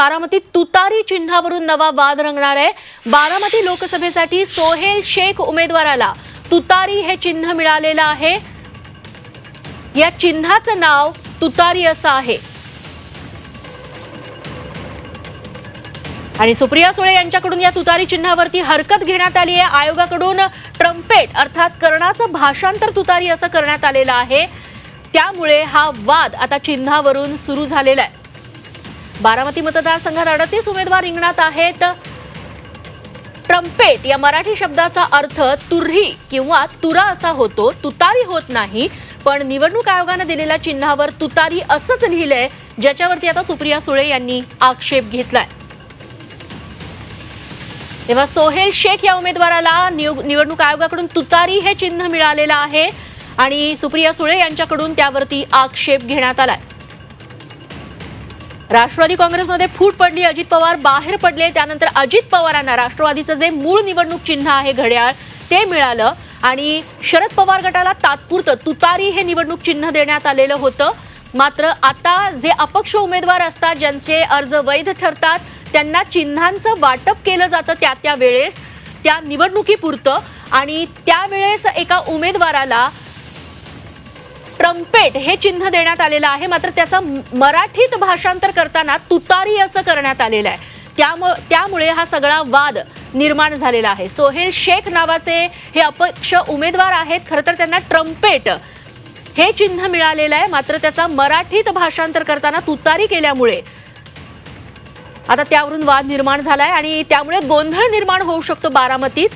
बारामतीत तुतारी चिन्हावरून नवा वाद रंगणार आहे. बारामती लोकसभेसाठी सोहेल शेख उमेदवाराला तुतारी हे चिन्ह मिळालेलं आहे. या चिन्हाचं नाव तुतारी असं आहे. आणि सुप्रिया सुळे यांच्याकडून या तुतारी चिन्हावरती हरकत घेण्यात आली आहे. आयोगाकडून ट्रम्पेट अर्थात कर्णाचं भाषांतर तुतारी असं करण्यात आलेलं आहे. त्यामुळे हा वाद आता चिन्हावरून सुरू झालेला आहे. बारामती मतदारसंघात अडतीस उमेदवार रिंगणात आहेत. ट्रम्पेट या मराठी शब्दाचा अर्थ तुर्ही किंवा तुरा असा होतो तुतारी होत नाही पण निवडणूक आयोगानं दिलेल्या चिन्हावर तुतारी असंच लिहिलंय ज्याच्यावरती आता सुप्रिया सुळे यांनी आक्षेप घेतलाय. तेव्हा सोहेल शेख या उमेदवाराला निव- निवडणूक आयोगाकडून तुतारी हे चिन्ह मिळालेलं आहे आणि सुप्रिया सुळे यांच्याकडून त्यावरती आक्षेप घेण्यात आलाय. राष्ट्रवादी काँग्रेसमध्ये फूट पडली अजित पवार बाहेर पडले त्यानंतर अजित पवारांना राष्ट्रवादीचं जे मूळ निवडणूक चिन्ह आहे घड्याळ ते मिळालं. आणि शरद पवार गटाला तात्पुरतं तुतारी हे निवडणूक चिन्ह देण्यात आलेलं होतं. मात्र आता जे अपक्ष उमेदवार असतात ज्यांचे अर्ज वैध ठरतात त्यांना चिन्हांचं वाटप केलं जातं त्या त्या वेळेस त्या निवडणुकीपुरतं. आणि त्यावेळेस एका उमेदवाराला ट्रम्पेट हे चिन्ह देण्यात आलेलं आहे. मात्र त्याचा मराठीत भाषांतर करताना तुतारी असं करण्यात आलेलं आहे. त्यामुळे हा सगळा वाद निर्माण झालेला आहे. सोहेल शेख नावाचे हे अपक्ष उमेदवार आहेत. खरं तर त्यांना ट्रम्पेट हे चिन्ह मिळालेलं आहे. मात्र त्याचा मराठीत भाषांतर करताना तुतारी केल्यामुळे आता त्यावरून वाद निर्माण झालाय आणि त्यामुळे गोंधळ निर्माण होऊ शकतो बारामतीत.